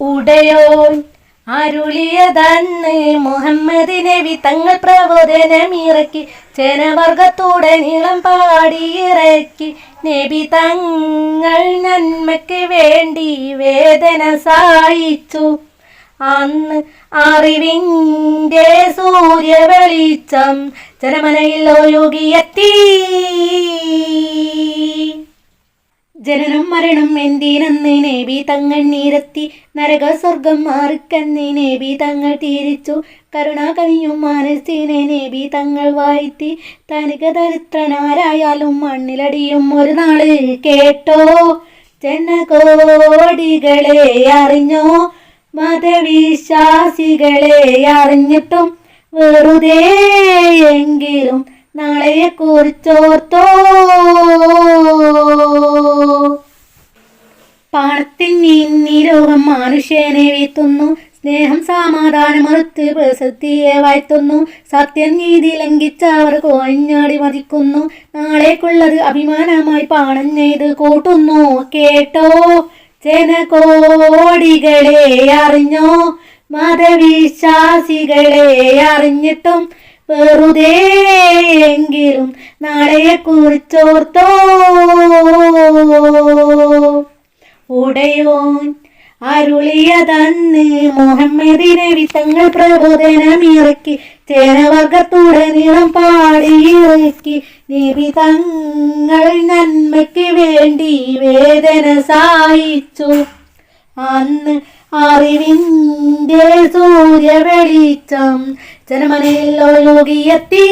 ഉടയോൻ അരുളിയതന്ന് മുഹമ്മദ് നബി തങ്ങൾ പ്രബോധനമിറക്കി ജനവർഗത്തോടെ നീളം പാടിയിറക്കി. നബി തങ്ങൾ നന്മയ്ക്ക് വേണ്ടി വേദന സഹായിച്ചു. അന്ന് അറിവിന്റെ സൂര്യ വെളിച്ചം ജനമനയിൽ ഒഴുകിയെത്തി. ജനനം മരണം എന്തിനെന്ന് നേബി തങ്ങൾ നീരത്തി. നരക സ്വർഗം മാറിക്കെന്ന് നേബി തങ്ങൾ തിരിച്ചു. കരുണ കനിയും മനസ്സിനെ നേബി തങ്ങൾ വാഴ്ത്തി. തനിക ദരിദ്രനാരായാലും മണ്ണിലടിയും ഒരു നാൾ കേട്ടോ. ജനകോടികളെ അറിഞ്ഞോ? മതവിശ്വാസികളെ അറിഞ്ഞിട്ടും വെറുതെ എങ്കിലും നാളെയെ നീരോഗം നിരോഗം മനുഷ്യനെ വീത്തുന്നു സ്നേഹം സമാധാനം മറുത്ത് പ്രസക്തിയെ വാഴ്ത്തുന്നു. സത്യം നീതി ലംഘിച്ച അവർ കോഞ്ഞാടി മതിക്കുന്നു നാളേക്കുള്ളത് അഭിമാനമായി പാണം ചെയ്ത് കൂട്ടുന്നു. കേട്ടോ? ജനകോടികളെ അറിഞ്ഞോ? മതവിശ്വാസികളെ അറിഞ്ഞിട്ടും വെറുതെ എങ്കിലും നാളെയെ കുറിച്ചോർത്തോ ഉടയോൻ അരുളിയതന്ന് മുഹമ്മദിനെ വിത്തങ്ങൾ തങ്ങൾ പ്രബോധനമിറക്കി ചേനവർഗത്തൂടെ നീളം പാടിയിറക്കി. നബി തങ്ങൾ നന്മയ്ക്ക് വേണ്ടി വേദന സായിച്ചു അന്ന് അറിവിന്റെ സൂര്യ വെളിച്ചം ജനമനയിൽ ഒഴുകിയെത്തി.